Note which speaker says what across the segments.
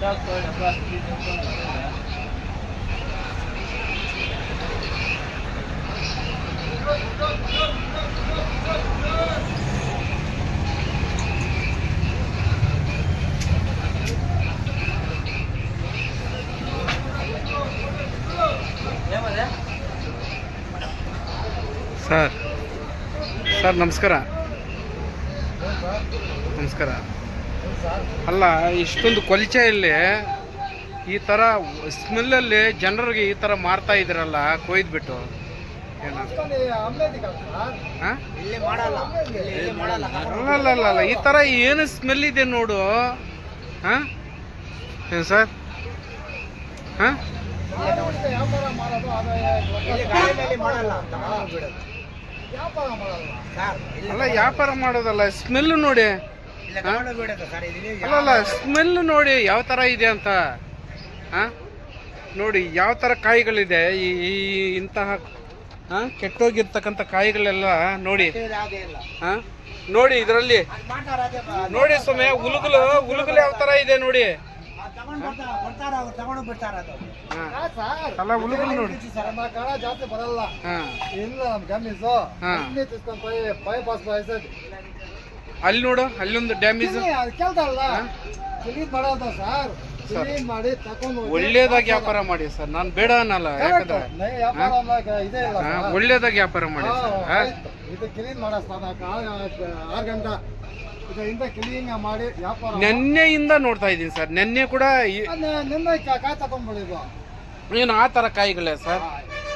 Speaker 1: That's why sir. Sir, ನಮಸ್ಕಾರ. ನಮಸ್ಕಾರ. ಅಲ್ಲ, ಇಷ್ಟೊಂದು ಕೊಲ್ಚೆಯಲ್ಲಿ ಈ ಥರ ಸ್ಮೆಲ್ಲಲ್ಲಿ ಜನರಿಗೆ ಈ ಥರ ಮಾರ್ತಾ ಇದ್ರಲ್ಲ ಕೊಯ್ದ್ಬಿಟ್ಟು. ಅಲ್ಲ ಈ ಥರ ಏನು ಸ್ಮೆಲ್ ಇದೆ ನೋಡು. ಹಾಂ? ಏನು ಸರ್? ಹಾಂ? ಅಲ್ಲ ವ್ಯಾಪಾರ ಮಾಡೋದಲ್ಲ ಸ್ಮೆಲ್ ನೋಡಿ. ಅಲ್ಲಲ್ಲ ಸ್ಮೆಲ್ ನೋಡಿ ಯಾವ ಥರ ಇದೆ ಅಂತ? ಹಾಂ? ನೋಡಿ ಯಾವ ಥರ ಕಾಯಿಗಳಿದೆ ಈ ಈ ಇಂತಹ ಹಾಂ? ಕೆಟ್ಟೋಗಿರ್ತಕ್ಕಂಥ ಕಾಯಿಗಳೆಲ್ಲ ನೋಡಿ. ಹಾಂ? ನೋಡಿ ಇದರಲ್ಲಿ ನೋಡಿ ಸುಮ್ಮನೆ ಉಲುಗುಲು ಉಲುಗುಲು ಯಾವ ಥರ ಇದೆ ನೋಡಿ. ಅಲ್ಲ ನೋಡಿ.
Speaker 2: ಜಾಸ್ತಿ ಬರಲ್ಲ.
Speaker 1: ಹಾಂ.
Speaker 2: ಇಲ್ಲ ನಮ್ ತಿಸ್ಕೊಂಡ್ ಪೈ ಪೈ ಪಾಸ್ ಪಾಯ್ಸದ್
Speaker 1: ಅಲ್ಲಿ ನೋಡು ಅಲ್ಲೊಂದು ಡ್ಯಾಮೇಜ್.
Speaker 2: ಅದು ಕೇಳ್ತಾರಲ್ಲ. ಕ್ಲೀನ್ ಮಾಡೋದು ಸರ್. ಕ್ಲೀನ್ ಮಾಡಿ ತಕೊಂಡು
Speaker 1: ಒಳ್ಳೇದಾಗಿ ವ್ಯಾಪಾರ ಮಾಡಿ ಸರ್. ನಾನು ಬೇಡ ಅನ್ನಲ್ಲ ಯಾಕಂದ್ರೆ.
Speaker 2: ವ್ಯಾಪಾರ ಇದೇ ಇಲ್ಲ.
Speaker 1: ಒಳ್ಳೇದಾಗಿ ವ್ಯಾಪಾರ ಮಾಡಿ ಸರ್.
Speaker 2: ಇದು ಕ್ಲೀನ್ ಮಾಡೋ ಆರು ಗಂಟೆ. ಇದರಿಂದ ಕ್ಲೀನ್ ಮಾಡಿ ವ್ಯಾಪಾರ
Speaker 1: ನೆನ್ನೆಯಿಂದ ನೋಡ್ತಾ ಇದ್ದೀನಿ ಸರ್. ನೆನ್ನೆ ಕೂಡ ಈ-
Speaker 2: ನೆ- ನಿನ್ನೆ ಕಾ- ಕಾಯಿ ತಗೊಂಡ್ಬಿಡಿದು
Speaker 1: ಏನು ಆ ಥರ ಕಾಯಿಗಳೇ ಸರ್?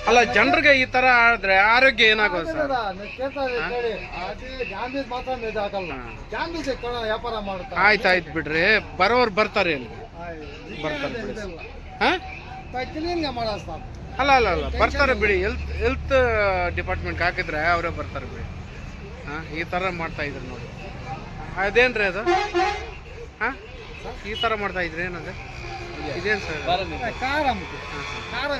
Speaker 1: ಅಲ್ಲ ಜನರಿಗೆ ಈ ಥರ ಆದ್ರೆ ಆರೋಗ್ಯ ಏನಾಗೋದು ಸರ್?
Speaker 2: ಕೇಳ್ತಾರೆ ಕೇಳಿ. ಅದೇ ಜಾಂಬೀಸ್ ಮಾತ್ರ ನಿಜ ಆಗಲ್ಲ
Speaker 1: ಹಾ.
Speaker 2: ಜಾಂಬೀಸ್ ಕಣ ವ್ಯಾಪಾರ ಮಾಡ್ತಾರೆ.
Speaker 1: ಆಯ್ತು ಆಯ್ತು ಬಿಡ್ರಿ. ಬರೋರು ಬರ್ತಾರೆ ಇಲ್ಲಿ. ಬರ್ತಾರೆ ಬಿಡಿ ಹಾಂ?
Speaker 2: ಕ್ಲೀನ್ ಮಾಡೋ
Speaker 1: ಅಲ್ಲ ಅಲ್ಲ ಅಲ್ಲ. ಬರ್ತಾರೆ ಬಿಡಿ. ಹೆಲ್ತ್ ಹೆಲ್ತ್ ಡಿಪಾರ್ಟ್ಮೆಂಟ್ ಹಾಕಿದ್ರೆ ಅವರೇ ಬರ್ತಾರೆ ಬಿಡಿ. ಹಾಂ? ಈ ಥರ ಮಾಡ್ತಾ ಇದ್ರು ನೋಡಿ. ಅದೇನ್ರಿ ಅದು? ಹಾಂ? ಈ ಥರ ಮಾಡ್ತಾ ಇದ್ರಿ ಏನದು ಇದೇನು ಸರ್
Speaker 2: ಖಾರ ಖಾರ